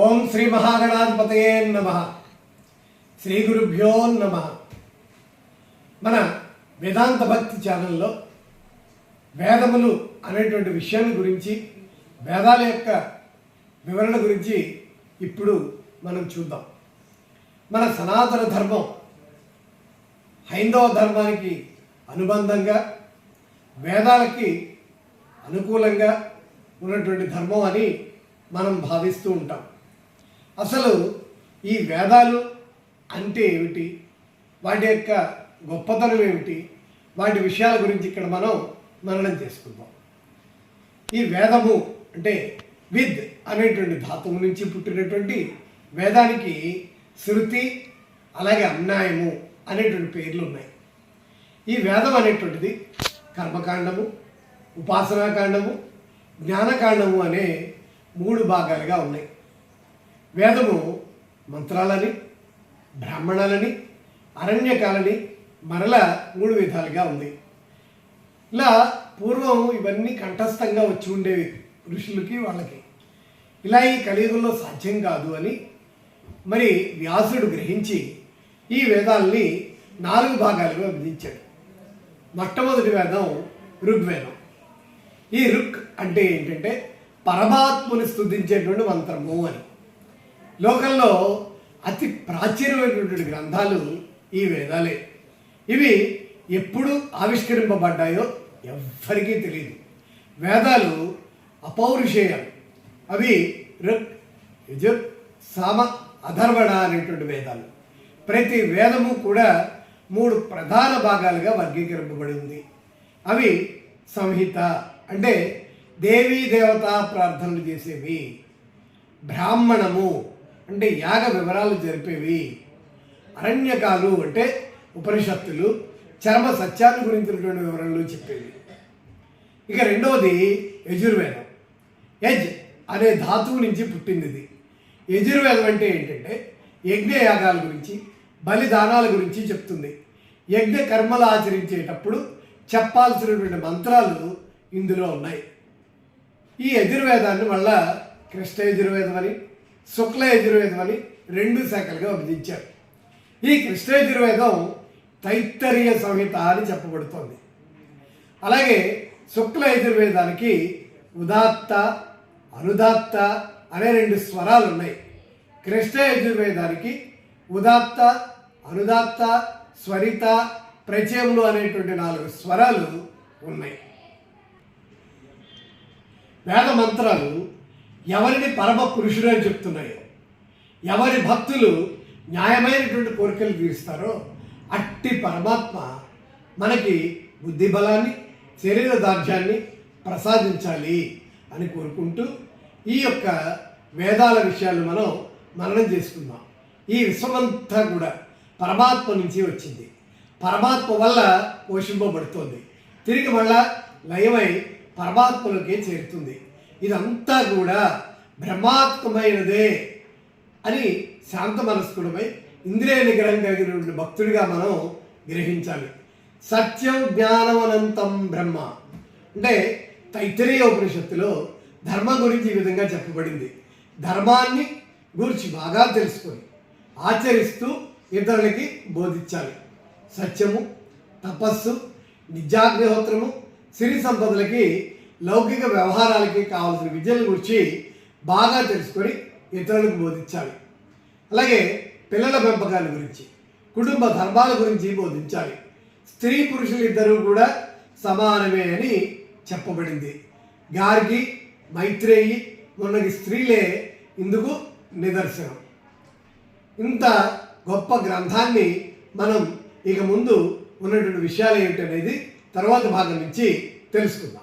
ఓం శ్రీ మహాగణాధిపతయే నమ. శ్రీ గురుభ్యో నమ. మన వేదాంత భక్తి ఛానల్లో వేదములు అనేటువంటి విషయాన్ని గురించి వేదాల యొక్క వివరణ గురించి ఇప్పుడు మనం చూద్దాం. మన సనాతన ధర్మం హైందవ ధర్మానికి అనుబంధంగా వేదాలకి అనుకూలంగా ఉన్నటువంటి ధర్మం అని మనం భావిస్తూ ఉంటాం. అసలు ఈ వేదాలు అంటే ఏమిటి? వాటి యొక్క గొప్పతనం ఏమిటి? వాటి విషయాల గురించి ఇక్కడ మనం మననం చేసుకుందాం. ఈ వేదము అంటే విద్ అనేటువంటి ధాతువు నుంచి పుట్టినటువంటి వేదానికి శృతి అలాగే అన్యాయము అనేటువంటి పేర్లు ఉన్నాయి. ఈ వేదం అనేటువంటిది కర్మకాండము ఉపాసనాకాండము జ్ఞానకాండము అనే మూడు భాగాలుగా ఉన్నాయి. వేదము మంత్రాలని బ్రాహ్మణాలని అరణ్యకాలని మరల మూడు విధాలుగా ఉంది. ఇలా పూర్వం ఇవన్నీ కంఠస్థంగా వచ్చి ఉండేవి ఋషులకి వాళ్ళకి. ఇలా ఈ కలియుగంలో సాధ్యం కాదు అని మరి వ్యాసుడు గ్రహించి ఈ వేదాల్ని నాలుగు భాగాలుగా విధించాడు మొట్టమొదటి వేదం ఋగ్వేదం. ఈ రుక్ అంటే ఏంటంటే పరమాత్మని స్థుతించేటువంటి మంత్రము అని. లోకంలో అతి ప్రాచీనమైనటువంటి గ్రంథాలు ఈ వేదాలే. ఇవి ఎప్పుడు ఆవిష్కరింపబడ్డాయో ఎవ్వరికీ తెలియదు వేదాలు అపౌరుషేయాలు అవి రుక్ యజుర్ సామ అధర్వణ అనేటువంటి వేదాలు. ప్రతి వేదము కూడా మూడు ప్రధాన భాగాలుగా వర్గీకరింపబడి ఉంది అవి సంహిత అంటే దేవీ దేవతా ప్రార్థనలు చేసేవి. బ్రాహ్మణము అంటే యాగ వివరాలు జరిపేవి. అరణ్యకాలు అంటే ఉపనిషత్తులు చర్మ సత్యాన్ని గురించినటువంటి వివరణలు చెప్పేవి. ఇక రెండవది యజుర్వేదం. యజ్ అనే ధాతువు నుంచి పుట్టింది ఇది యజుర్వేదం అంటే ఏంటంటే యజ్ఞయాగాల గురించి బలిదానాల గురించి చెప్తుంది. యజ్ఞ కర్మలు ఆచరించేటప్పుడు చెప్పాల్సినటువంటి మంత్రాలు ఇందులో ఉన్నాయి. ఈ యజుర్వేదాన్ని మళ్ళా కృష్ణ యజుర్వేదం అని శుక్ల యజుర్వేదం అని రెండు శాఖలుగా విభజించారు. ఈ కృష్ణ యజుర్వేదం తైత్తరీయ సంహిత అని చెప్పబడుతోంది. అలాగే శుక్ల యజుర్వేదానికి ఉదాత్త అనుదాత్త అనే రెండు స్వరాలు ఉన్నాయి. కృష్ణ యజుర్వేదానికి ఉదాత్త అనుదాత్త స్వరిత ప్రచయములు అనేటువంటి నాలుగు స్వరాలు ఉన్నాయి. వేద మంత్రాలు ఎవరిని పరమ పురుషుడు అని చెప్తున్నాయో ఎవరి భక్తులు న్యాయమైనటువంటి కోరికలు తీరుస్తారో అట్టి పరమాత్మ మనకి బుద్ధి బలాన్ని శరీర దార్ఢ్యాన్ని ప్రసాదించాలి అని కోరుకుంటూ ఈ యొక్క వేదాల విషయాలు మనం మననం చేసుకుందాం. ఈ విశ్వమంతా కూడా పరమాత్మ నుంచి వచ్చింది. పరమాత్మ వల్ల పోషింపబడుతోంది. తిరిగి మళ్ళా లయమై పరమాత్మలోకే చేరుతుంది. ఇదంతా కూడా బ్రహ్మాత్మమైనదే అని శాంత మనస్కుడమై ఇంద్రియ నిగ్రహం కలిగినటువంటి భక్తుడిగా మనం గ్రహించాలి. సత్యం జ్ఞానవనంతం బ్రహ్మ. అంటే తైత్తరీయ ఉపనిషత్తులో ధర్మం గురించి ఈ విధంగా చెప్పబడింది. ధర్మాన్ని గురించి బాగా తెలుసుకొని ఆచరిస్తూ ఇతరులకి బోధించాలి. సత్యము తపస్సు నిజాగ్నిహోత్రము సిరి సంపదలకి లౌకిక వ్యవహారాలకి కావాల్సిన విద్యల గురించి బాగా తెలుసుకొని ఇతరులకు బోధించాలి. అలాగే పిల్లల పెంపకాల గురించి కుటుంబ ధర్మాల గురించి బోధించాలి. స్త్రీ పురుషులు ఇద్దరూ కూడా సమానమే అని చెప్పబడింది. గార్గి మైత్రేయి మొన్నటి స్త్రీలే ఇందుకు నిదర్శనం. ఇంత గొప్ప గ్రంథాన్ని మనం ఇక ముందు ఉన్నటువంటి విషయాలు ఏమిటనేది తర్వాత భాగం నుంచి తెలుసుకుందాం.